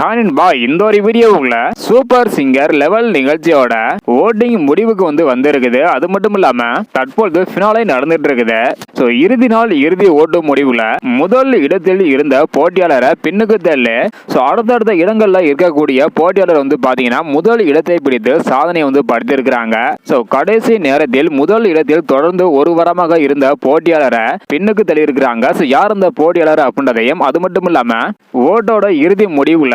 ஹானின்பா இந்த ஒரு வீடியோவுல சூப்பர் சிங்கர் லெவல் நிகழ்ச்சியோட ஓட்டிங் முடிவுக்கு வந்து வந்திருக்குது. அது மட்டும் இல்லாம தற்பொழுது ஃபினாலே நடந்துட்டு இருக்குது ஸோ இறுதி நாள் இறுதி ஓட்டு முடிவுல முதல் இடத்தில் இருந்த போட்டியாளரை பின்னுக்கு தள்ளு. ஸோ அடுத்தடுத்த இடங்கள்ல இருக்கக்கூடிய போட்டியாளர் வந்து பாத்தீங்கன்னா முதல் இடத்தை பிடித்து சாதனை வந்து படுத்திருக்கிறாங்க. ஸோ கடைசி நேரத்தில் முதல் இடத்தில் தொடர்ந்து ஒரு வாரமாக இருந்த போட்டியாளரை பின்னுக்கு தள்ளி இருக்கிறாங்க ஸோ யார் அந்த போட்டியாளர் அப்படின்றதையும் அது மட்டும் இல்லாம ஓட்டோட இறுதி முடிவுல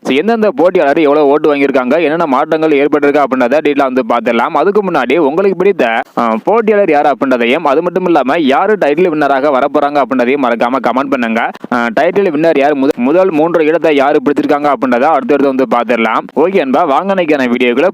எந்தெந்த போட்டியாளர் எவ்வளவு ஓட்டு வாங்கியிருக்காங்க என்னென்ன மாற்றங்கள் ஏற்பட்டிருக்கா அப்படின்றத டீட்டெயிலாக வந்து பார்த்துடலாம். அதுக்கு முன்னாடி உங்களுக்கு பிடித்த போட்டியாளர் யார் அப்படின்றதையும் அது மட்டும் இல்லாமல் யார் டைட்டில் வின்னராக வரப்போறாங்க அப்படின்றதையும் மறக்காம கமெண்ட் பண்ணுங்க. டைட்டில் வின்னர் யார்? முதல் மூன்று இடத்தை யார் பிடிச்சிருக்காங்க அப்படின்றத அடுத்தடுத்து வந்து பார்த்துடலாம். ஓகே அன்பா வாங்க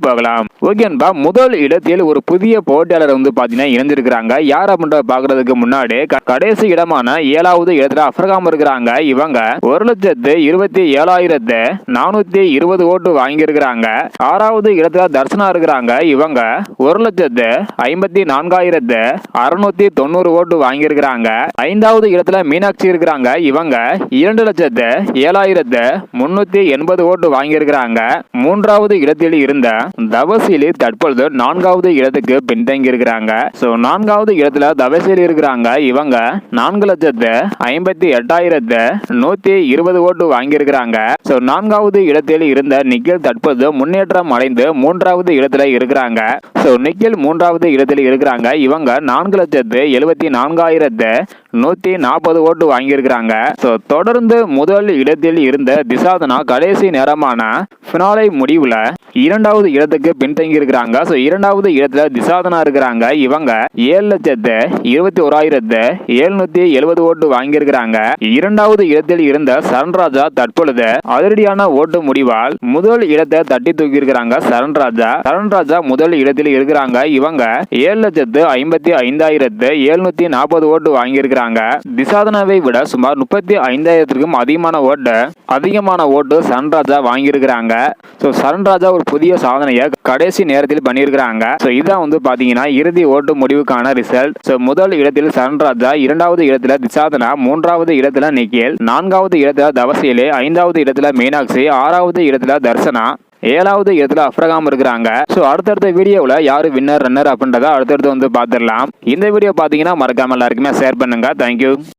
போகலாம். ஓகே அன்பா முதல் இடத்தில் ஒரு புதிய போட்டியாளர் வந்து பார்த்தீங்கன்னா இணைஞ்சிருக்கிறாங்க யார் அப்படின்றத பாக்குறதுக்கு முன்னாடி க- கடைசி இடமான ஏழாவது இடத்துல அஃப்ரகாம் இருக்கிறாங்க. இவங்க ஒரு லட்சத்து இருபத்தி ஏழாயிரத்து நானூத்தி இருபது ஓட்டு வாங்கியிருக்கிறாங்க. ஆறாவது இடத்துல தர்சனா இருக்கிறாங்க இவங்க. ஒரு லட்சத்து ஐம்பத்தி நான்காயிரத்து அறுநூத்தி தொண்ணூறு ஓட்டு வாங்கியிருக்கிறாங்க. ஐந்தாவது இடத்துல மீனாட்சி இருக்கிறாங்க இவங்க. இரண்டு லட்சத்து ஏழாயிரத்து முன்னூத்தி எண்பது ஓட்டு வாங்கியிருக்கிறாங்க. மூன்றாவது இடத்தில் இருந்த தவசீலி தற்பொழுது நான்காவது இடத்துக்கு பின்தங்கி இருக்கிறாங்க ஸோ நான்காவது இடத்துல தவசீலி இருக்கிறாங்க இவங்க. நான்கு லட்சத்து ஐம்பத்தி எட்டாயிரத்து நூத்தி இருபது ஓட்டு வாங்கியிருக்கிறாங்க. ஸோ நான்காவது இடத்தில் இருந்த நிக்கில் தற்போது முன்னேற்றம் அடைந்து மூன்றாவது இடத்துல இருக்கிறாங்க. ஸோ நிக்கில் மூன்றாவது இடத்தில் இருக்கிறாங்க. இவங்க நான்கு லட்சத்து எழுபத்தி நான்காயிரத்து நூத்தி நாற்பது ஓட்டு வாங்கியிருக்கிறாங்க. ஸோ தொடர்ந்து முதல் இடத்தில் இருந்த திசாதனா கடைசி நேரமான ஃபினாலை முடிவுல இரண்டாவது இடத்துக்கு பின்தங்கி இருக்கிறாங்க ஸோ இரண்டாவது இடத்துல திசாதனா இருக்கிறாங்க. இவங்க ஏழு லட்சத்து இருபத்தி ஓராயிரத்து எழுநூத்தி எழுபது ஓட்டு வாங்கியிருக்கிறாங்க. இரண்டாவது இடத்தில் இருந்த சரண்ராஜா தற்பொழுது அதிரடியான ஓட்டு முடிவால் முதல் இடத்தை தட்டி தூக்கி இருக்கிறாங்க சரண்ராஜா. சரண்ராஜா முதல் இடத்தில் இருக்கிறாங்க. இவங்க ஏழு லட்சத்து ஐம்பத்தி ஐந்தாயிரத்து எழுநூத்தி நாற்பது ஓட்டு வாங்கியிருக்கிறாங்க. திசாதனாவை விட சுமார் முப்பத்தி ஐந்தாயிரத்திற்கும் அதிகமான ஓட்டு அதிகமான ஓட்டு சரண்ராஜா வாங்கியிருக்கிறாங்க. ஸோ சரண்ராஜா ஒரு புதிய சாதனையை கடைசி நேரத்தில் பண்ணியிருக்கிறாங்க. ஸோ இதான் வந்து பார்த்தீங்கன்னா இறுதி ஓட்டு முடிவுக்கான ரிசல்ட் ஸோ முதல் இடத்தில் சரண்ராஜா இரண்டாவது இடத்துல திசாதனா மூன்றாவது இடத்துல நிக்கில் நான்காவது இடத்துல தவசியலே ஐந்தாவது இடத்துல மீனாட்சி ஆறாவது இடத்துல தர்சனா ஏழாவது இடத்துல அஃப்ரகாம் இருக்கிறாங்க. ஸோ அடுத்தடுத்த வீடியோவில் யார் வின்னர் ரன்னர் அப்படின்றத அடுத்தடுத்து வந்து பார்த்துடலாம். இந்த வீடியோ பார்த்தீங்கன்னா மறக்காமல் எல்லாருக்குமே ஷேர் பண்ணுங்க. தேங்க்யூ